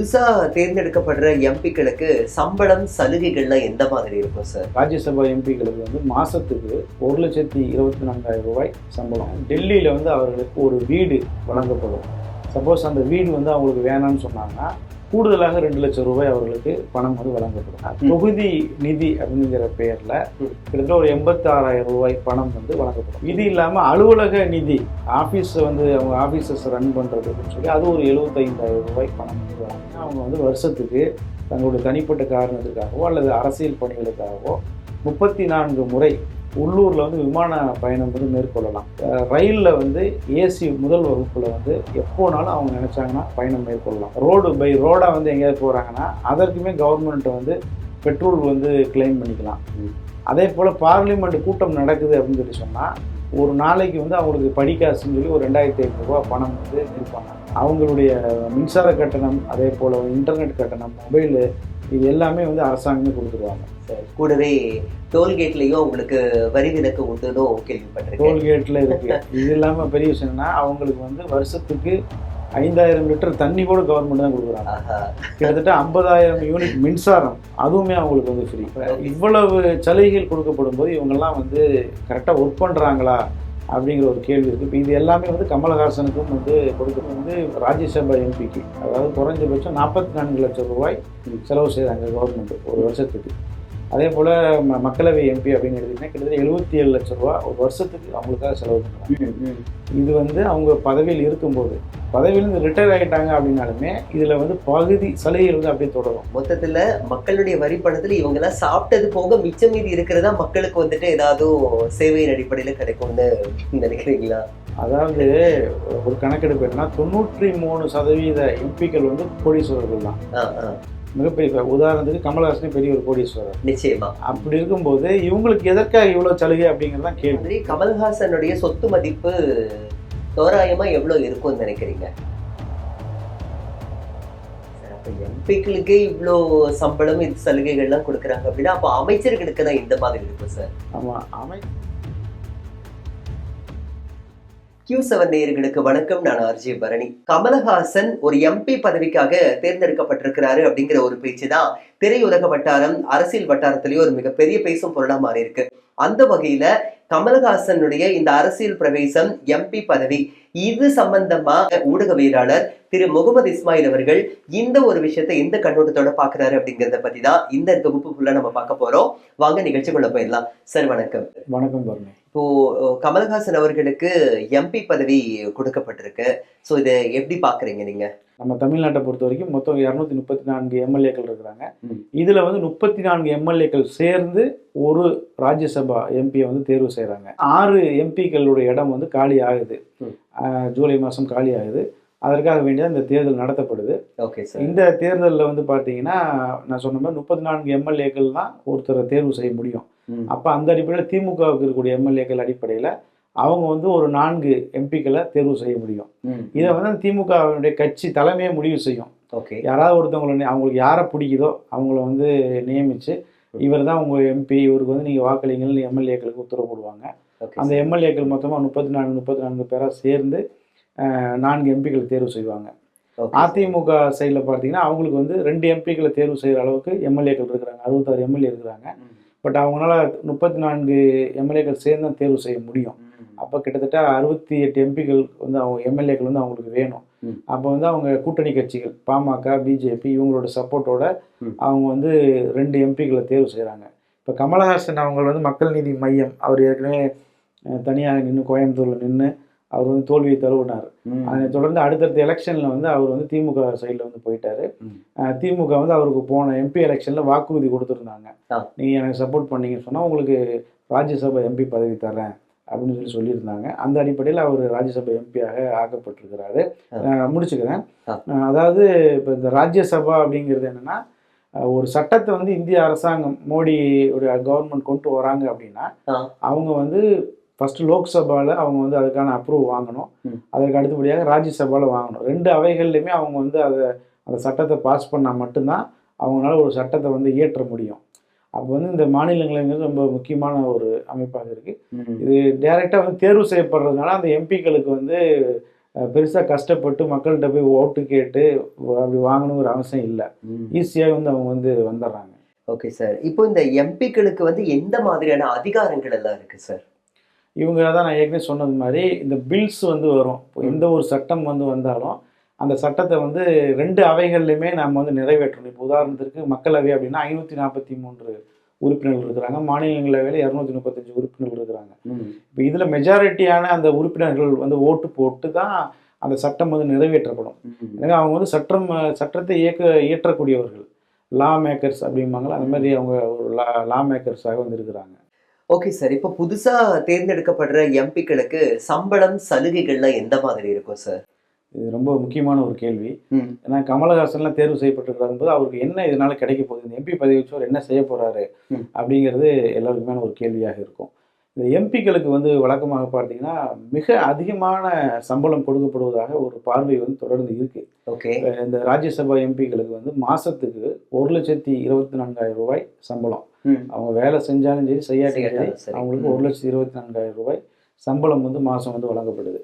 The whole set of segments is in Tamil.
புதுசாக தேர்ந்தெடுக்கப்படுற எம்பிக்களுக்கு சம்பளம் சலுகைகள்லாம் எந்த மாதிரி இருக்கும் சார் ராஜ்யசபா எம்பிக்களுக்கு வந்து மாதத்துக்கு ஒரு லட்சத்தி இருபத்தி நான்காயிரம் ரூபாய் சம்பளம். டெல்லியில் வந்து அவர்களுக்கு ஒரு வீடு வழங்கப்படும். சப்போஸ் அந்த வீடு வந்து அவங்களுக்கு வேணாம்னு சொன்னாங்கன்னா கூடுதலாக ரெண்டு லட்சம் ரூபாய் அவர்களுக்கு பணம் வந்து வழங்கப்படும் தொகுதி நிதி அப்படிங்கிற பெயர்ல. கிட்டத்தட்ட ஒரு எண்பத்தாறாயிரம் ரூபாய் பணம் வந்து வழங்கப்படும். இது இல்லாம அலுவலக நிதி ஆபீஸ் வந்து அவங்க ஆபீசஸ் ரன் பண்றதுக்குன்னு சொல்லி அது ஒரு எழுபத்தைந்தாயிரம் ரூபாய் பணம் வந்து வழங்க அவங்க வந்து வருஷத்துக்கு தங்களுடைய தனிப்பட்ட காரணத்துக்காகவோ அல்லது அரசியல் பணிகளுக்காகவோ முப்பத்தி நான்கு முறை உள்ளூரில் வந்து விமான பயணம் வந்து மேற்கொள்ளலாம். ரயில்ல வந்து ஏசி முதல் வகுப்பில் வந்து எப்போனாலும் அவங்க நினச்சாங்கன்னா பயணம் மேற்கொள்ளலாம். ரோடு பை ரோடாக வந்து எங்கேயாவது போகிறாங்கன்னா அதற்குமே கவர்மெண்ட் வந்து பெட்ரோல் வந்து கிளைம் பண்ணிக்கலாம். அதே போல் பார்லிமெண்ட் கூட்டம் நடக்குது அப்படின்னு சொல்லி சொன்னால் ஒரு நாளைக்கு வந்து அவங்களுக்கு படிக்காசுன்னு சொல்லி ஒரு ரெண்டாயிரத்தி ஐநூறுரூவா பணம் வந்து இருப்பாங்க அவங்களுடைய மின்சார கட்டணம் அதே போல் இன்டர்நெட் கட்டணம் மொபைலு இது எல்லாமே வந்து அரசாங்கமே கொடுத்துருவாங்க. கூடவே டோல்கேட்லயும் உங்களுக்கு வரி விலக்கு உண்டுன்னு கேள்விப்பட்டிருக்கேன். டோல்கேட்டில் இருக்கு. இது இல்லாமல் பெரிய விஷயம் என்னன்னா அவங்களுக்கு வந்து வருஷத்துக்கு ஐந்தாயிரம் லிட்டர் தண்ணி கூட கவர்மெண்ட் தான் கொடுக்குறாங்க. கிட்டத்தட்ட ஐம்பதாயிரம் யூனிட் மின்சாரம் அதுவுமே அவங்களுக்கு வந்து ஃப்ரீ இவ்வளவு சலுகைகள் கொடுக்கப்படும் போது இவங்கெல்லாம் வந்து கரெக்டாக ஒர்க் பண்ணுறாங்களா அப்படிங்கிற ஒரு கேள்வி இருக்குது இப்போ இது எல்லாமே வந்து கமலஹாசனுக்கும் வந்து கொடுக்குறது வந்து ராஜ்யசபா எம்பிக்கு அதாவது குறைஞ்சபட்சம் நாற்பத்தி நான்கு லட்சம் ரூபாய் செலவு செய்கிறாங்க கவர்மெண்ட் ஒரு வருஷத்துக்கு. அதே போல் ம மக்களவை எம்பி அப்படின்னு எடுத்திங்கன்னா கிட்டத்தட்ட எழுபத்தி ஏழு லட்ச ரூபா ஒரு வருஷத்துக்கு அவங்களுக்காக செலவு பண்ணுறாங்க இது வந்து அவங்க பதவியில் இருக்கும்போது பதவியிலேருந்து ரிட்டையர் ஆகிட்டாங்க அப்படின்னாலுமே இதில் வந்து பகுதி சலுகைகள் வந்து அப்படியே தொடரும். மொத்தத்துல மக்களுடைய வரி பணத்துல இவங்க எல்லாம் சாப்பிட்டது போக மிச்சம் மீதி இருக்கிறதா மக்களுக்கு வந்துட்டு ஏதாவது சேவையின் அடிப்படையில கிடைக்கும்னு நினைக்கிறீங்களா? அதாவது ஒரு கணக்கெடுப்பு என்னன்னா தொண்ணூற்றி மூணு சதவீத எம்பிக்கள் வந்து கோடீஸ்வரர்கள் தான். மிகப்பெரிய உதாரணத்துக்கு கமலஹாசனே பெரிய ஒரு கோடீஸ்வரர். நிச்சயமா. அப்படி இருக்கும்போது இவங்களுக்கு எதற்காக இவ்வளோ சலுகை அப்படிங்கிறது தான் கேள்வி. கமல்ஹாசனுடைய சொத்து மதிப்பு தோராயமா எவ்வளவு இருக்கும்னு நினைக்கிறீங்க? எம்பிக்களுக்கே இவ்வளோ சம்பளம் இது சலுகைகள்லாம் கொடுக்குறாங்க அப்படின்னா அப்போ அமைச்சர்களுக்கு தான் இந்த மாதிரி இருக்கும் சார். ஆமாம் அமை கியூ செவன் நேயர்களுக்கு வணக்கம். நான் ஆர்ஜே பரணி. கமலஹாசன் ஒரு எம்பி பதவிக்காக தேர்ந்தெடுக்கப்பட்டிருக்கிறாரு அப்படிங்கிற ஒரு பேச்சு தான் திரையுலக வட்டாரம் அரசியல் வட்டாரத்திலேயே ஒரு மிகப்பெரிய பேசும் பொருளா மாறி இருக்கு அந்த வகையில கமலஹாசனுடைய இந்த அரசியல் பிரவேசம் எம்பி பதவி இது சம்பந்தமா ஊடகவியலாளர் திரு முகமது இஸ்மாயில் அவர்கள் இந்த ஒரு விஷயத்தை எந்த கண்ணோட்டத்தோட பாக்குறாரு அப்படிங்கறத பத்தி தான் இந்த தொகுப்பு ஃபுல்லா நம்ம பார்க்க போறோம். வாங்க நிகழ்ச்சிக்குள்ள போயிடலாம். சார் வணக்கம். வணக்கம் பரணி இப்போ கமலஹாசன் அவர்களுக்கு எம்பி பதவி கொடுக்கப்பட்டிருக்கு. ஸோ இதை எப்படி பாக்குறீங்க நீங்க? நம்ம தமிழ்நாட்டை பொறுத்த வரைக்கும் மொத்தம் இரநூத்தி முப்பத்தி நான்கு எம்எல்ஏக்கள் இருக்கிறாங்க. இதில் வந்து முப்பத்தி நான்கு எம்எல்ஏக்கள் சேர்ந்து ஒரு ராஜ்யசபா எம்பியை வந்து தேர்வு செய்கிறாங்க ஆறு எம்பிக்களுடைய இடம் வந்து காலி ஆகுது. ஜூலை மாதம் காலி ஆகுது. அதற்காக வேண்டிய இந்த தேர்தல் நடத்தப்படுது. ஓகே சார் இந்த தேர்தலில் வந்து பார்த்தீங்கன்னா நான் சொன்ன மாதிரி முப்பத்தி நான்கு எம்எல்ஏக்கள் தான் ஒருத்தரை தேர்வு செய்ய முடியும். அப்போ அந்த அடிப்படையில் திமுகவுக்கு இருக்கக்கூடிய எம்எல்ஏக்கள் அடிப்படையில் அவங்க வந்து ஒரு நான்கு எம்பிக்களை தேர்வு செய்ய முடியும். இதை வந்து திமுகவுடைய கட்சி தலைமையே முடிவு செய்யும். ஓகே யாராவது ஒருத்தவங்களை அவங்களுக்கு யாரை பிடிக்குதோ அவங்கள வந்து நியமித்து இவர் தான் உங்கள் எம்பி இவருக்கு வந்து நீங்கள் வாக்களிங்கன்னு எம்எல்ஏக்களுக்கு உத்தரவு போடுவாங்க. அந்த எம்எல்ஏக்கள் மொத்தமாக முப்பத்தி நான்கு முப்பத்தி நான்கு பேராக சேர்ந்து நான்கு எம்பிக்கள் தேர்வு செய்வாங்க அதிமுக சைடில் பார்த்தீங்கன்னா அவங்களுக்கு வந்து ரெண்டு எம்பிக்களை தேர்வு செய்கிற அளவுக்கு எம்எல்ஏக்கள் இருக்கிறாங்க அறுபத்தாறு எம்எல்ஏ இருக்கிறாங்க. பட் அவங்களால முப்பத்தி நான்கு எம்எல்ஏக்கள் சேர்ந்து தான் தேர்வு செய்ய முடியும். அப்போ கிட்டத்தட்ட அறுபத்தி எட்டு எம்பிக்கள் வந்து அவங்க எம்எல்ஏக்கள் வந்து அவங்களுக்கு வேணும். அப்போ வந்து அவங்க கூட்டணி கட்சிகள் பாமக பிஜேபி இவங்களோட சப்போர்ட்டோட. அவங்க வந்து ரெண்டு எம்பிக்களை தேர்வு செய்கிறாங்க இப்போ கமலஹாசன் அவங்க வந்து மக்கள் நீதி மையம் அவர் ஏற்கனவே தனியாக நின்று கோயம்புத்தூரில் நின்று அவர் வந்து தோல்வியை தழுவினார். அதனை தொடர்ந்து அடுத்தடுத்த எலெக்ஷனில் வந்து அவர் வந்து திமுக சைடில் வந்து போயிட்டாரு. திமுக வந்து அவருக்கு போன எம்பி எலெக்ஷனில் வாக்குறுதி கொடுத்துருந்தாங்க. நீங்கள் எனக்கு சப்போர்ட் பண்ணீங்கன்னு சொன்னால் உங்களுக்கு ராஜ்யசபா எம்பி பதவி தரேன் அப்படின்னு சொல்லி சொல்லியிருந்தாங்க. அந்த அடிப்படையில் அவர் ராஜ்யசபா எம்பியாக ஆக்கப்பட்டிருக்கிறாரு. முடிச்சுக்கிறேன். அதாவது இப்போ இந்த ராஜ்யசபா அப்படிங்கிறது என்னென்னா ஒரு சட்டத்தை வந்து இந்திய அரசாங்கம் மோடியோட கவர்மெண்ட் கொண்டு வராங்க அப்படின்னா. அவங்க வந்து ஃபர்ஸ்ட் லோக்சபாவில் அவங்க வந்து அதுக்கான அப்ரூவ் வாங்கணும். அதற்கு அடுத்தபடியாக ராஜ்யசபாவில் வாங்கணும். ரெண்டு அவைகள்லையுமே அவங்க வந்து அதை அந்த சட்டத்தை பாஸ் பண்ணால் மட்டும்தான் அவங்களால ஒரு சட்டத்தை வந்து இயற்ற முடியும். அப்போ வந்து இந்த மாநிலங்களவைங்கிறது ரொம்ப முக்கியமான ஒரு அமைப்பாக இருக்குது. இது டைரெக்டாக வந்து தேர்வு செய்யப்படுறதுனால அந்த எம்பிக்களுக்கு வந்து பெருசாக கஷ்டப்பட்டு மக்கள்கிட்ட போய் ஓட்டு கேட்டு அப்படி வாங்கணுங்கிற அவசியம் இல்லை. ஈஸியாக வந்து அவங்க வந்து வந்துடுறாங்க. Okay sir. இப்போ இந்த எம்பிக்களுக்கு வந்து எந்த மாதிரியான அதிகாரங்கள் எல்லாம் இருக்கு சார்? இவங்க தான் நான் ஏற்கனவே சொன்னது மாதிரி இந்த பில்ஸ் வந்து வரும். இப்போ எந்த ஒரு சட்டம் வந்து வந்தாலும் அந்த சட்டத்தை வந்து ரெண்டு அவைகள்லையுமே நம்ம வந்து நிறைவேற்றணும். இப்போ உதாரணத்திற்கு மக்களவை அப்படின்னா ஐநூற்றி நாற்பத்தி மூன்று உறுப்பினர்கள் இருக்கிறாங்க. மாநிலங்களவையில் இரநூத்தி முப்பத்தஞ்சு உறுப்பினர்கள் இருக்கிறாங்க. இப்போ இதில் மெஜாரிட்டியான அந்த உறுப்பினர்கள் வந்து ஓட்டு போட்டு தான் அந்த சட்டம் வந்து நிறைவேற்றப்படும். எனவே அவங்க வந்து சட்டம் சட்டத்தை இயக்க இயற்றக்கூடியவர்கள். லா மேக்கர்ஸ் அப்படிம்பாங்களா அந்த மாதிரி அவங்க ஒரு லா லா மேக்கர்ஸாக வந்து இருக்கிறாங்க. ஓகே சார் இப்போ புதுசா தேர்ந்தெடுக்கப்படுற எம்பிக்களுக்கு சம்பளம் சலுகைகள்லாம் எந்த மாதிரி இருக்கும் சார் இது ரொம்ப முக்கியமான ஒரு கேள்வி. ஏன்னா கமலஹாசன்லாம் தேர்வு செய்யப்பட்டிருக்கிறாரு போது அவருக்கு என்ன இதனால கிடைக்க போகுது? இந்த எம்பி பதவி வச்சு அவர் என்ன செய்ய போறாரு? ம். அப்படிங்கிறது எல்லாருக்குமான ஒரு கேள்வியாக இருக்கும். இந்த எம்பிக்களுக்கு வந்து வழக்கமாக பார்த்தீங்கன்னா மிக அதிகமான சம்பளம் கொடுக்கப்படுவதாக ஒரு பார்வை வந்து தொடர்ந்து இருக்கு ஓகே இந்த ராஜ்யசபா எம்பிக்களுக்கு வந்து மாசத்துக்கு ஒரு லட்சத்தி இருபத்தி நான்காயிரம் ரூபாய் சம்பளம் அவங்க வேலை செஞ்சாலும் சரி செய்யாட்டாலும் சரி. அவங்களுக்கு. ஒரு லட்சத்தி இருபத்தி நான்காயிரம் ரூபாய் சம்பளம் வந்து மாதம் வந்து வழங்கப்படுது.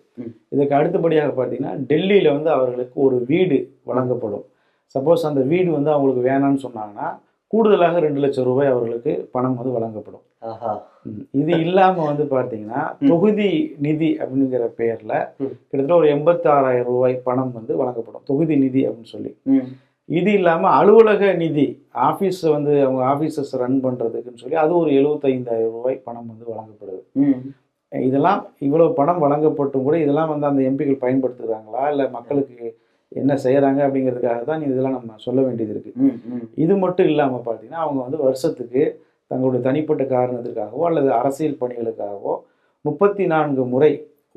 இதுக்கு அடுத்தபடியாக பார்த்தீங்கன்னா டெல்லியில் வந்து அவர்களுக்கு ஒரு வீடு வழங்கப்படும் சப்போஸ் அந்த வீடு வந்து அவங்களுக்கு வேணாம்னு சொன்னாங்கன்னா கூடுதலாக ரெண்டு லட்சம் ரூபாய் அவர்களுக்கு பணம் வந்து வழங்கப்படும். இது இல்லாமல் வந்து பார்த்தீங்கன்னா ம். தொகுதி நிதி அப்படிங்கிற பெயரில் ம். கிட்டத்தட்ட ஒரு எண்பத்தாறாயிரம் ரூபாய் பணம் வந்து வழங்கப்படும் தொகுதி நிதி அப்படின்னு சொல்லி. இது இல்லாமல் அலுவலக நிதி ஆஃபீஸ் வந்து அவங்க ஆஃபீஸஸ் ரன் பண்ணுறதுக்குன்னு சொல்லி அது ஒரு எழுபத்தைந்தாயிரம் ரூபாய் பணம் வந்து வழங்கப்படுது. இதெல்லாம் இவ்வளவு பணம் வழங்கப்பட்டும் கூட இதெல்லாம் வந்து அந்த எம்பிக்கள் பயன்படுத்துகிறாங்களா இல்லை மக்களுக்கு என்ன செய்கிறாங்க அப்படிங்கிறதுக்காக தான் இதெல்லாம் நம்ம சொல்ல வேண்டியது இருக்குது. இது மட்டும் இல்லாமல் பார்த்தீங்கன்னா அவங்க வந்து வருஷத்துக்கு தங்களுடைய தனிப்பட்ட காரணத்திற்காகவோ அல்லது அரசியல் பணிகளுக்காகவோ முப்பத்தி நான்கு முறை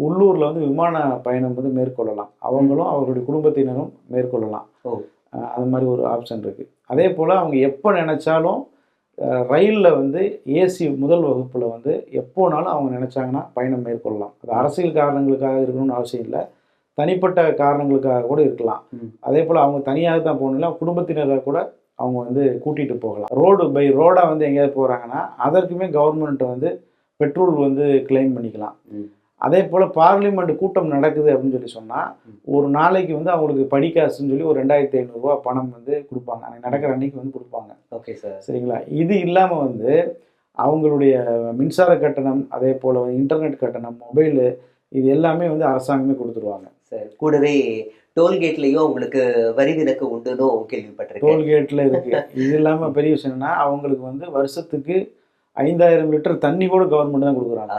உள்ளூரில் வந்து விமான பயணம் வந்து மேற்கொள்ளலாம். அவங்களும் அவர்களுடைய குடும்பத்தினரும் மேற்கொள்ளலாம். அது மாதிரி ஒரு ஆப்ஷன் இருக்குது அதே போல் அவங்க எப்போ நினச்சாலும் ரயிலில் வந்து ஏசி முதல் வகுப்பில் வந்து எப்போனாலும் அவங்க நினச்சாங்கன்னா பயணம் மேற்கொள்ளலாம். அது அரசியல் காரணங்களுக்காக இருக்கணும்னு அவசியம் இல்லை. தனிப்பட்ட காரணங்களுக்காக கூட இருக்கலாம். அதே போல் அவங்க தனியாக தான் போகணும் குடும்பத்தினரை கூட அவங்க வந்து கூட்டிகிட்டு போகலாம். ரோடு பை ரோடாக வந்து எங்கேயாவது போகிறாங்கன்னா அதற்குமே கவர்மெண்ட் வந்து பெட்ரோல் வந்து கிளைம் பண்ணிக்கலாம். அதே போல் பார்லிமெண்ட் கூட்டம் நடக்குது அப்படின்னு சொல்லி சொன்னால். ஒரு நாளைக்கு வந்து அவங்களுக்கு படிக்காசுன்னு சொல்லி ஒரு ரெண்டாயிரத்தி ஐநூறுரூவா பணம் வந்து கொடுப்பாங்க. அன்னைக்கு நடக்கிற அன்னைக்கு வந்து கொடுப்பாங்க. Okay sir. சரிங்களா? இது இல்லாமல் வந்து அவங்களுடைய மின்சார கட்டணம் அதே போல் இன்டர்நெட் கட்டணம் மொபைலு இது எல்லாமே வந்து அரசாங்கமே கொடுத்துருவாங்க. சார். கூடவே டோல்கேட்லயும் உங்களுக்கு வரி விலக்கு உண்டுன்னு கேள்விப்பட்டிருக்கேன். டோல்கேட்டில் இருக்கு. இது இல்லாமல் பெரிய விஷயம் என்னன்னா அவங்களுக்கு வந்து வருஷத்துக்கு ஐந்தாயிரம் லிட்டர் தண்ணி கூட கவர்மெண்ட் தான் கொடுக்குறாங்க.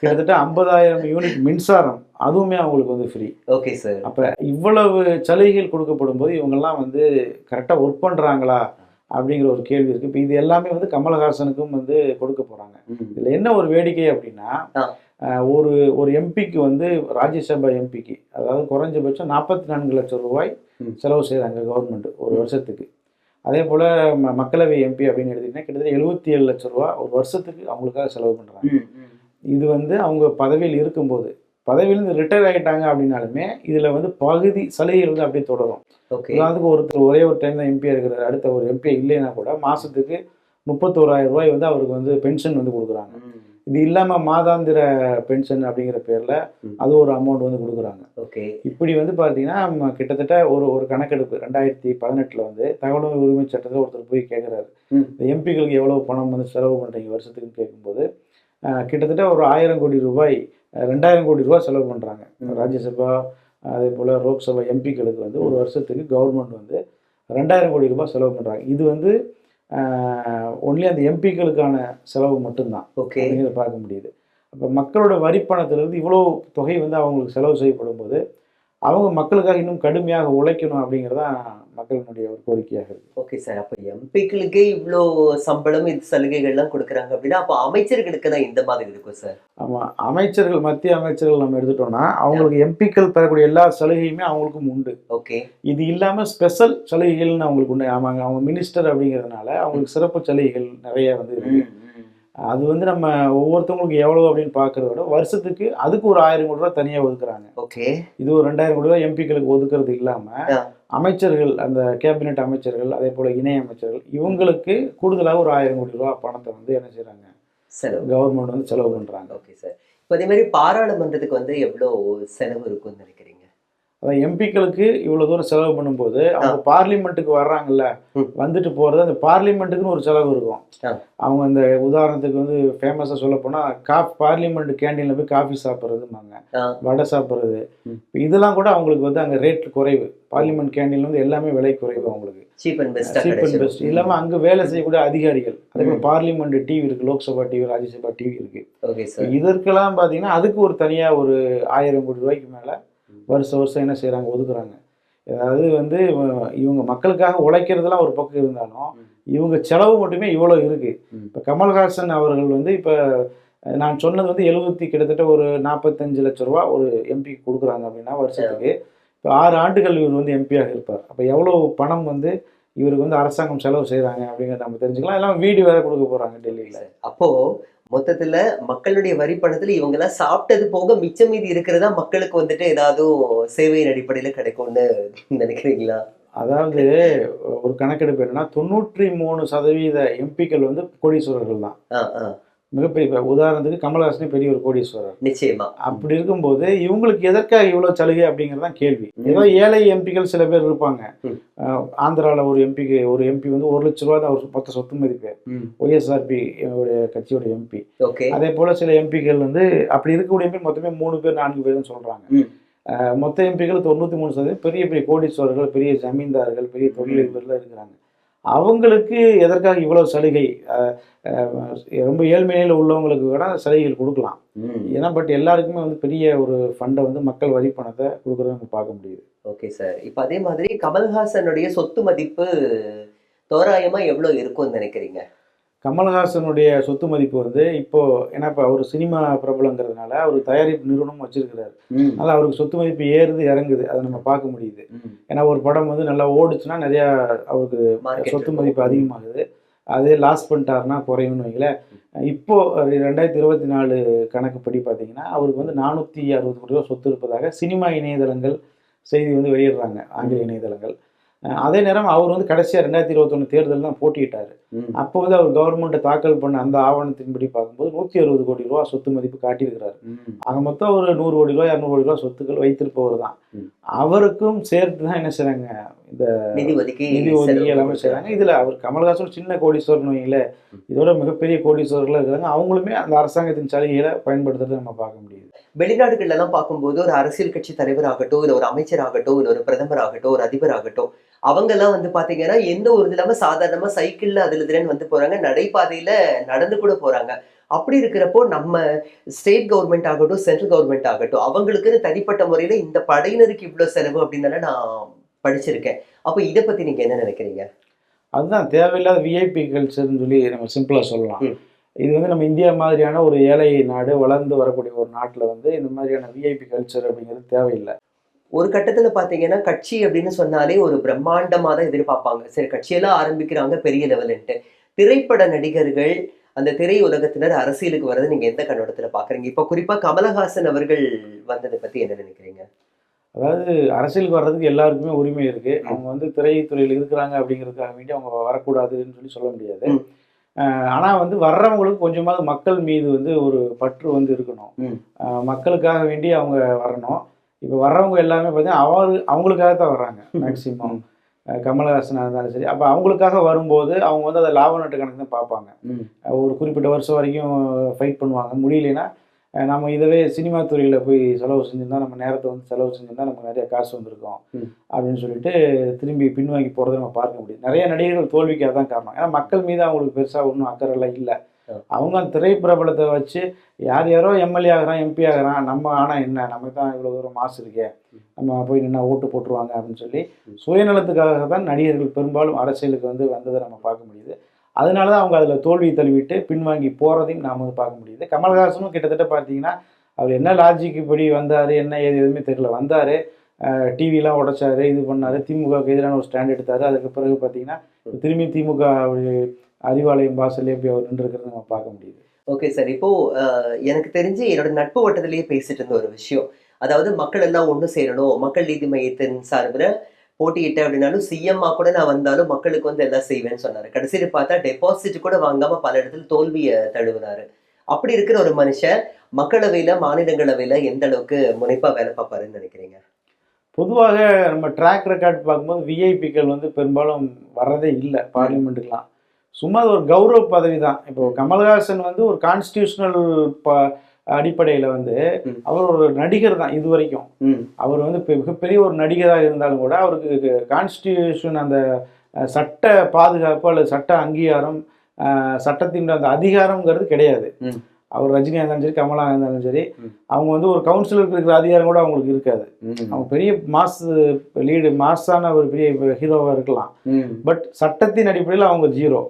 கிட்டத்தட்ட ஐம்பதாயிரம் யூனிட் மின்சாரம் அதுவுமே அவங்களுக்கு வந்து ஃப்ரீ ஓகே சார் அப்போ இவ்வளவு சலுகைகள் கொடுக்கப்படும் போது இவங்கெல்லாம் வந்து கரெக்டாக ஒர்க் பண்ணுறாங்களா அப்படிங்கிற ஒரு கேள்வி இருக்குது இப்போ இது எல்லாமே வந்து கமலஹாசனுக்கும் வந்து கொடுக்க போகிறாங்க இதில் என்ன ஒரு வேடிக்கை அப்படின்னா ஒரு ஒரு எம்பிக்கு வந்து ராஜ்யசபா எம்பிக்கு அதாவது குறைஞ்சபட்சம் நாற்பத்தி நான்கு லட்சம் ரூபாய். செலவு செய்கிறாங்க கவர்மெண்ட் ஒரு வருஷத்துக்கு அதே போல் ம மக்களவை எம்பி அப்படின்னு எடுத்திங்கன்னா கிட்டத்தட்ட எழுபத்தி ஏழு லட்சம் ரூபா ஒரு வருஷத்துக்கு அவங்களுக்காக செலவு பண்ணுறாங்க. இது வந்து அவங்க பதவியில் இருக்கும்போது பதவியிலேருந்து ரிட்டையர் ஆகிட்டாங்க அப்படின்னாலுமே இதில் வந்து பகுதி சலுகைகள் வந்து அப்படியே தொடரும் உதாரணத்துக்கு ஒருத்தர் ஒரே ஒரு டைம் தான் எம்பியாக இருக்கிறார் அடுத்த ஒரு எம்பி இல்லைன்னா கூட மாதத்துக்கு முப்பத்தோராயிரம் ரூபாய் வந்து அவருக்கு வந்து பென்ஷன் வந்து கொடுக்குறாங்க. இது இல்லாமல் மாதாந்திர பென்ஷன் அப்படிங்கிற பேரில். அது ஒரு அமௌண்ட் வந்து கொடுக்குறாங்க ஓகே இப்படி வந்து பார்த்தீங்கன்னா கிட்டத்தட்ட ஒரு ஒரு கணக்கெடுப்பு ரெண்டாயிரத்தி பதினெட்டில் வந்து தகவல் உரிமை சட்டத்தில் ஒருத்தர் போய் கேட்குறாரு. இந்த எம்பிகளுக்கு எவ்வளோ பணம் வந்து செலவு பண்ணுறீங்க வருஷத்துக்குன்னு கேட்கும்போது கிட்டத்தட்ட ஒரு ஆயிரம் கோடி ரூபாய் ரெண்டாயிரம் கோடி ரூபாய் செலவு பண்ணுறாங்க. ராஜ்யசபா அதே போல் லோக்சபா எம்பிக்களுக்கு வந்து ஒரு வருஷத்துக்கு கவர்மெண்ட் வந்து ரெண்டாயிரம் கோடி ரூபாய் செலவு பண்ணுறாங்க இது வந்து ஒன்லி அந்த எம்பிக்களுக்கான செலவு மட்டும்தான் ஓகே அப்படிங்கிறத பார்க்க முடியுது. அப்போ மக்களோட வரிப்பணத்திலிருந்து இவ்வளோ தொகை வந்து அவங்களுக்கு செலவு செய்யப்படும் போது அவங்க மக்களுக்காக இன்னும் கடுமையாக உழைக்கணும் அப்படிங்கிறதா மக்களினுடைய ஒரு கோரிக்கையாக இருக்கு. ஓகே சார் அப்ப எம்பிக்களுக்கே இவ்வளோ சம்பளம் இது சலுகைகள்லாம் கொடுக்குறாங்க அப்படின்னா அப்போ அமைச்சர்களுக்கு தான் இந்த மாதிரி இருக்கும் சார் ஆமாம் அமைச்சர்கள் மத்திய அமைச்சர்கள் நம்ம எடுத்துட்டோம்னா அவங்களுக்கு எம்பிக்கள் பெறக்கூடிய எல்லா சலுகையுமே அவங்களுக்கும் உண்டு. ஓகே இது இல்லாமல் ஸ்பெஷல் சலுகைகள்னு அவங்களுக்கு உண்டு. ஆமாங்க அவங்க மினிஸ்டர் அப்படிங்கிறதுனால அவங்களுக்கு சிறப்பு சலுகைகள் நிறைய வந்து இருக்கு. அது வந்து நம்ம ஒவ்வொருத்தவங்களுக்கு எவ்வளோ அப்படின்னு பார்க்கறத விட வருஷத்துக்கு அதுக்கு ஒரு ஆயிரம் கோடி ரூபாய் தனியாக ஒதுக்குறாங்க. ஓகே இது ஒரு ரெண்டாயிரம் கோடி ரூபாய் எம்பிக்களுக்கு ஒதுக்குறது இல்லாமல். அமைச்சர்கள் அந்த கேபினெட் அமைச்சர்கள் அதே போல் இணை அமைச்சர்கள் இவங்களுக்கு கூடுதலாக ஒரு ஆயிரம் கோடி ரூபாய் பணத்தை வந்து என்ன செய்கிறாங்க செலவு கவர்மெண்ட் வந்து செலவு பண்ணுறாங்க ஓகே சார். இப்போ அதே மாதிரி பாராளுமன்றத்துக்கு வந்து எவ்வளோ செலவு இருக்கும்னு நினைக்கிறீங்க? அதான் எம்பிக்களுக்கு இவ்வளவு தூரம் செலவு பண்ணும்போது அவங்க பார்லிமெண்ட்டுக்கு வர்றாங்கல்ல. வந்துட்டு போறது அந்த பார்லிமெண்ட்டுக்குன்னு ஒரு செலவு இருக்கும். அவங்க அந்த உதாரணத்துக்கு வந்து ஃபேமஸாக சொல்ல போனா காஃப் பார்லிமெண்ட் கேண்டீன்ல போய் காஃபி சாப்பிட்றதுமாங்க. வடை சாப்பிட்றது. இதெல்லாம் கூட அவங்களுக்கு வந்து அங்க ரேட் குறைவு. பார்லிமெண்ட் கேண்டீன்ல வந்து எல்லாமே விலை குறைவு அவங்களுக்கு. சீப் அண்ட் பெஸ்டா சீப் அண்ட் பெஸ்ட் இல்லாம அங்க வேலை செய்யக்கூடிய அதிகாரிகள் அதே போல பார்லிமெண்ட் டிவி இருக்கு லோக்சபா டிவி ராஜ்யசபா டிவி இருக்கு. இதற்கெல்லாம் பாத்தீங்கன்னா அதுக்கு ஒரு தனியா ஒரு ஆயிரம் கோடி ரூபாய்க்கு மேல வருஷம் வருஷம் என்ன செய்றாங்க? ஒதுக்குறாங்க. அதாவது வந்து இவ- இவங்க மக்களுக்காக உழைக்கிறதுலாம் ஒரு பக்கம் இருந்தாலும். இவங்க செலவு மட்டுமே இவ்வளோ இருக்கு. ம். இப்போ கமல்ஹாசன் அவர்கள் வந்து இப்போ நான் சொன்னது வந்து எழுபத்தி கிட்டத்தட்ட ஒரு நாற்பத்தஞ்சு லட்ச ரூபா ஒரு எம்பி கொடுக்குறாங்க அப்படின்னா வருஷத்துக்கு. இப்போ ஆறு ஆண்டுகள் இவர் வந்து எம்பியாக இருப்பார். அப்போ எவ்வளோ பணம் வந்து இவருக்கு வந்து அரசாங்கம் செலவு செய்கிறாங்க அப்படிங்கிறத நம்ம தெரிஞ்சுக்கலாம். எல்லாம் வீடு வேற கொடுக்க போகிறாங்க டெல்லியில். அப்போ மொத்தத்துல மக்களுடைய வரி பணத்துல இவங்க எல்லாம் சாப்பிட்டது போக மிச்சம் மீதி இருக்கிறதா மக்களுக்கு வந்துட்டு ஏதாவது சேவையின் அடிப்படையில கிடைக்கும்னு நினைக்கிறீங்களா? அதாவது ஒரு கணக்கெடுப்பு என்னன்னா தொண்ணூற்றி மூணு சதவீத எம்பிக்கள் வந்து கோடீஸ்வரர்கள் தான் மிகப்பெரிய உதாரணத்துக்கு கமல்ஹாசனே பெரிய ஒரு கோடீஸ்வரர். நிச்சயமா. அப்படி இருக்கும்போது இவங்களுக்கு எதற்காக இவ்வளவு சலுகை அப்படிங்கிறது தான் கேள்வி. ஏதோ ஏழை எம்பிக்கள் சில பேர் இருப்பாங்க. ஆந்திரால ஒரு எம்பிக்கு ஒரு எம்பி வந்து ஒரு லட்ச ரூபா தான் ஒரு மொத்த சொத்து மதிப்பு. ஒய்எஸ்ஆர்பி கட்சியோட எம்பி அதே போல சில எம்பிக்கள் வந்து அப்படி இருக்கக்கூடிய எம்பி மொத்தமே மூணு பேர் நான்கு பேர்னு சொல்றாங்க. மொத்த எம்பிக்கள் தொண்ணூத்தி மூணு சதவீதம் பெரிய பெரிய கோடீஸ்வரர்கள் பெரிய ஜமீன்தார்கள் பெரிய தொழிலதிபர்கள் இருக்கிறாங்க. அவங்களுக்கு எதற்காக இவ்வளவு சலுகை? ரொம்ப ஏழ்மை நிலையில உள்ளவங்களுக்கு கூட சலுகைகள் கொடுக்கலாம். ஏன்னா பட் எல்லாருக்குமே வந்து பெரிய ஒரு ஃபண்டை வந்து மக்கள் வரி பணத்தை கொடுக்குறத நம்ம பார்க்க முடியுது. Okay sir. இப்ப அதே மாதிரி கமல்ஹாசனுடைய சொத்து மதிப்பு தோராயமா எவ்வளவு இருக்கும்னு நினைக்கிறீங்க? கமல்ஹாசனுடைய சொத்து மதிப்பு வந்து இப்போ ஏன்னா இப்போ அவர் சினிமா பிரபலங்கிறதுனால அவர் தயாரிப்பு நிறுவனம் வச்சிருக்கிறாரு. அதனால அவருக்கு சொத்து மதிப்பு ஏறுது இறங்குது. அதை நம்ம பார்க்க முடியுது. ஏன்னா ஒரு படம் வந்து நல்லா ஓடுச்சுன்னா நிறைய அவருக்கு சொத்து. மதிப்பு அதிகமாகுது. அதே லாஸ் பண்ணிட்டாருன்னா குறையும்னு வைங்களேன். இப்போ ரெண்டாயிரத்தி இருபத்தி நாலு கணக்குப்படி பார்த்தீங்கன்னா அவருக்கு வந்து நானூற்றி அறுபது கோடி ரூபா சொத்து இருப்பதாக சினிமா இணையதளங்கள் செய்தி வந்து வெளியிடுறாங்க ஆங்கில இணையதளங்கள். அதே நேரம் அவர் வந்து கடைசியாக ரெண்டாயிரத்தி இருபத்தொன்று தேர்தல் தான் போட்டியிட்டார் அப்போ வந்து அவர் கவர்மெண்ட்டை தாக்கல் பண்ண அந்த ஆவணத்தின்படி பார்க்கும்போது நூற்றி அறுபது கோடி ரூபா சொத்து மதிப்பு காட்டியிருக்கிறாரு. ஆக மொத்தம் ஒரு நூறு கோடி ரூபா இரநூறு கோடி ரூபா சொத்துக்கள் வைத்திருப்பவர் தான். அவருக்கும் சேர்த்து தான் என்ன செய்றாங்க இந்த நிதி ஒதுக்கி நிதி ஒதுக்கி எல்லாமே. செய்றாங்க. இதுல அவர் கமல்ஹாசன் சின்ன கோடீஸ்வரன் வைங்களேன் இதோட மிகப்பெரிய கோடீஸ்வரர்களாக இருக்கிறாங்க. அவங்களுமே அந்த அரசாங்கத்தின் சலுகைகளை பயன்படுத்துறதை நம்ம பார்க்க முடியுது. வெளிநாடுகள்ல எல்லாம் பார்க்கும்போது ஒரு அரசியல் கட்சி தலைவர் ஆகட்டும் இல்ல ஒரு அமைச்சர் ஆகட்டும் இல்ல ஒரு பிரதமர் ஆகட்டும் ஒரு அதிபர் ஆகட்டும் அவங்க எல்லாம் வந்து பாத்தீங்கன்னா எந்த ஒரு இல்லாம சாதாரணமா சைக்கிள்ல அதுல இதுலன்னு வந்து போறாங்க நடைபாதையில நடந்து கூட போறாங்க. அப்படி இருக்கிறப்போ நம்ம ஸ்டேட் கவர்மெண்ட் ஆகட்டும் சென்ட்ரல் கவர்மெண்ட் ஆகட்டும் அவங்களுக்குன்னு தனிப்பட்ட முறையில இந்த படையினருக்கு இவ்வளவு செலவு அப்படின்னு நான் படிச்சிருக்கேன். அப்போ இதை பத்தி நீங்க என்ன நினைக்கிறீங்க? அதுதான் தேவையில்லாத விஐபி கல்ச்சர்னு சொல்லி நம்ம சிம்பிளா சொல்லலாம். இது வந்து நம்ம இந்தியா மாதிரியான ஒரு ஏழை நாடு வளர்ந்து வரக்கூடிய ஒரு நாட்டுல வந்து இந்த மாதிரியான விஐபி கல்ச்சர் அப்படிங்கிறது தேவையில்லை. ஒரு கட்டத்துல பாத்தீங்கன்னா கட்சி அப்படின்னு சொன்னாலே ஒரு பிரம்மாண்டமா தான் எதிர்பார்ப்பாங்க. சரி கட்சியெல்லாம் ஆரம்பிக்கிறாங்க பெரிய லெவல்ன்ட்டு. திரைப்பட நடிகர்கள் அந்த திரை உலகத்தினர் அரசியலுக்கு வர்றதை நீங்க எந்த கண்ணோட்டத்துல பாக்குறீங்க? இப்ப குறிப்பா கமலஹாசன் அவர்கள் வந்ததை பத்தி என்ன நினைக்கிறீங்க? அதாவது அரசியலுக்கு வர்றதுக்கு எல்லாருக்குமே உரிமை இருக்கு. அவங்க வந்து திரைத்துறையில் இருக்கிறாங்க அப்படிங்கிறதுக்காக வேண்டி அவங்க வரக்கூடாதுன்னு சொல்லி சொல்ல முடியாது. ம். அஹ் ஆனா வந்து வர்றவங்களுக்கு கொஞ்சமாவது மக்கள் மீது வந்து ஒரு பற்று வந்து இருக்கணும். மக்களுக்காக வேண்டி அவங்க வரணும். இப்போ வர்றவங்க எல்லாமே பார்த்தீங்கன்னா அவர் அவங்களுக்காக தான் வர்றாங்க மேக்சிமம் கமலஹாசனாக இருந்தாலும் சரி. அப்போ அவங்களுக்காக வரும்போது அவங்க வந்து அதை லாப நட்டு கணக்கு தான் பார்ப்பாங்க ஒரு குறிப்பிட்ட வருஷம் வரைக்கும் ஃபைட் பண்ணுவாங்க. முடியலைன்னா நம்ம இதவே சினிமா துறையில் போய் செலவு செஞ்சிருந்தா நம்ம நேரத்தை வந்து செலவு செஞ்சிருந்தா நமக்கு நிறைய காசு வந்திருக்கும். அப்படின்னு சொல்லிட்டு திரும்பி பின்வாங்கி போகிறத நம்ம பார்க்க முடியும். நிறைய நடிகர்கள் தோல்விக்கு அதான் காரணம். ஏன்னா மக்கள் மீது அவங்களுக்கு பெருசாக ஒன்றும் அக்கறை எல்லாம் இல்லை. அவங்க அந்த திரைப்பிரபலத்தை வச்சு யார் யாரோ எம்எல்ஏ ஆகிறான் எம்பி ஆகிறான் நம்ம ஆனால் என்ன? நமக்கு தான் இவ்வளோ தூரம் மாசு இருக்கே. நம்ம போய் நின்னா ஓட்டு போட்டுருவாங்க அப்படின்னு சொல்லி சுயநலத்துக்காக தான் நடிகர்கள் பெரும்பாலும் அரசியலுக்கு வந்து வந்ததை நம்ம பார்க்க முடியுது. அதனால தான் அவங்க அதில் தோல்வியை தழுவிட்டு பின்வாங்கி போகிறதையும் நாம் வந்து பார்க்க முடியுது. கமல்ஹாசனும் கிட்டத்தட்ட பார்த்தீங்கன்னா அவர் என்ன லாஜிக் இப்படி வந்தார் என்ன ஏது எதுவுமே தெரியல. வந்தார் டிவிலாம் உடைச்சாரு இது பண்ணாரு திமுகவுக்கு எதிரான ஒரு ஸ்டாண்ட் எடுத்தார். அதுக்கு பிறகு பார்த்தீங்கன்னா திரும்பி திமுக ஒரு அறிவாலயம் வாசல்லே போய் அவர் நின்றுருக்கிறத நம்ம பார்க்க முடியுது. ஓகே சார் இப்போ எனக்கு தெரிஞ்சு என்னோட நட்பு வட்டத்திலேயே பேசிட்டு இருந்த ஒரு விஷயம். அதாவது மக்கள் எல்லாம் ஒன்று சேரணும். மக்கள் நீதி மையத்தின் சார்பில் போட்டியிட்டேன் அப்படின்னாலும் சிஎம்மா கூட நான் வந்தாலும் மக்களுக்கு வந்து எல்லாம் செய்வேன்னு சொன்னாரு. கடைசியில் பார்த்தா டெபாசிட் கூட வாங்காம பல இடத்துல தோல்வியை தழுவினாரு. அப்படி இருக்கிற ஒரு மனுஷன் மக்களவையில மாநிலங்களவையில எந்த அளவுக்கு முனைப்பா வேலை பார்ப்பாருன்னு நினைக்கிறீங்க? பொதுவாக நம்ம ட்ராக் ரெக்கார்ட் பார்க்கும்போது விஐபிக்கள் வந்து பெரும்பாலும் வர்றதே இல்லை பார்லிமெண்ட்டுக்கெலாம் சும்மா ஒரு கௌரவ பதவி தான் இப்போ கமல்ஹாசன் வந்து ஒரு கான்ஸ்டியூஷனல் ப அடிப்படையில் வந்து. அவர் ஒரு நடிகர் தான் இது வரைக்கும் அவர் வந்து மிகப்பெரிய ஒரு நடிகராக இருந்தாலும் கூட அவருக்கு கான்ஸ்டியூஷன் அந்த சட்ட பாதுகாப்பு அல்லது சட்ட அங்கீகாரம் சட்டத்தின் அந்த அதிகாரம்ங்கிறது கிடையாது. அவர் ரஜினியாக இருந்தாலும் சரி கமலா இருந்தாலும் சரி. அவங்க வந்து ஒரு கவுன்சிலருக்கு இருக்கிற அதிகாரம் கூட அவங்களுக்கு இருக்காது. அவங்க பெரிய மாஸ் லீடு மாஸான ஒரு பெரிய ஹீரோவாக இருக்கலாம். பட் சட்டத்தின் அடிப்படையில் அவங்க ஜீரோ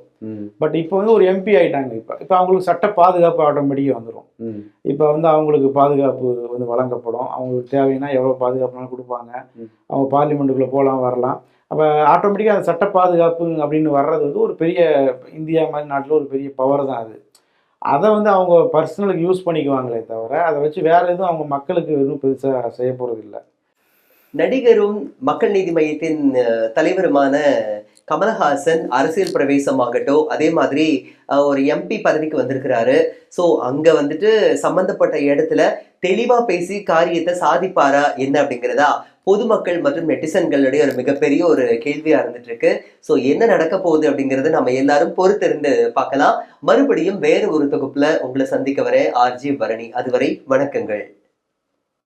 பட் இப்போ வந்து ஒரு எம்பி ஆயிட்டாங்க. இப்போ இப்போ அவங்களுக்கு சட்ட பாதுகாப்பு ஆட்டோமேட்டிக்காக வந்துடும் இப்போ வந்து அவங்களுக்கு பாதுகாப்பு வந்து வழங்கப்படும். அவங்களுக்கு தேவைன்னா எவ்வளோ பாதுகாப்புனாலும் கொடுப்பாங்க. அவங்க பார்லிமெண்ட்டுக்குள்ளே போகலாம் வரலாம். அப்போ ஆட்டோமேட்டிக்காக அந்த சட்ட பாதுகாப்பு அப்படின்னு வர்றது வந்து ஒரு பெரிய இந்தியா மாதிரி நாட்டில் ஒரு பெரிய பவர் தான் அது. அதை வந்து அவங்க பர்சனலுக்கு யூஸ் பண்ணிக்குவாங்களே தவிர அதை வச்சு வேற எதுவும் அவங்க மக்களுக்கு எதுவும் பெருசாக செய்ய போகிறது இல்லை. நடிகரும் மக்கள் நீதி மையத்தின் தலைவருமான கமலஹாசன் அரசியல் பிரவேசமாகட்டும் அதே மாதிரி ஒரு எம்பி பதவிக்கு வந்திருக்கிறாரு. ஸோ அங்கே வந்துட்டு சம்மந்தப்பட்ட இடத்துல தெளிவாக பேசி காரியத்தை சாதிப்பாரா என்ன அப்படிங்கிறதா பொதுமக்கள் மற்றும் நெட்டிசன்களுடைய ஒரு மிகப்பெரிய ஒரு கேள்வியா இருந்துட்டு இருக்கு ஸோ என்ன நடக்க போகுது அப்படிங்கறத நம்ம எல்லாரும் பொறுத்திருந்து பார்க்கலாம். மறுபடியும் வேறு ஒரு தொகுப்புல உங்களை சந்திக்க வரேன் ஆர்ஜி பரணி. அதுவரை வணக்கங்கள்.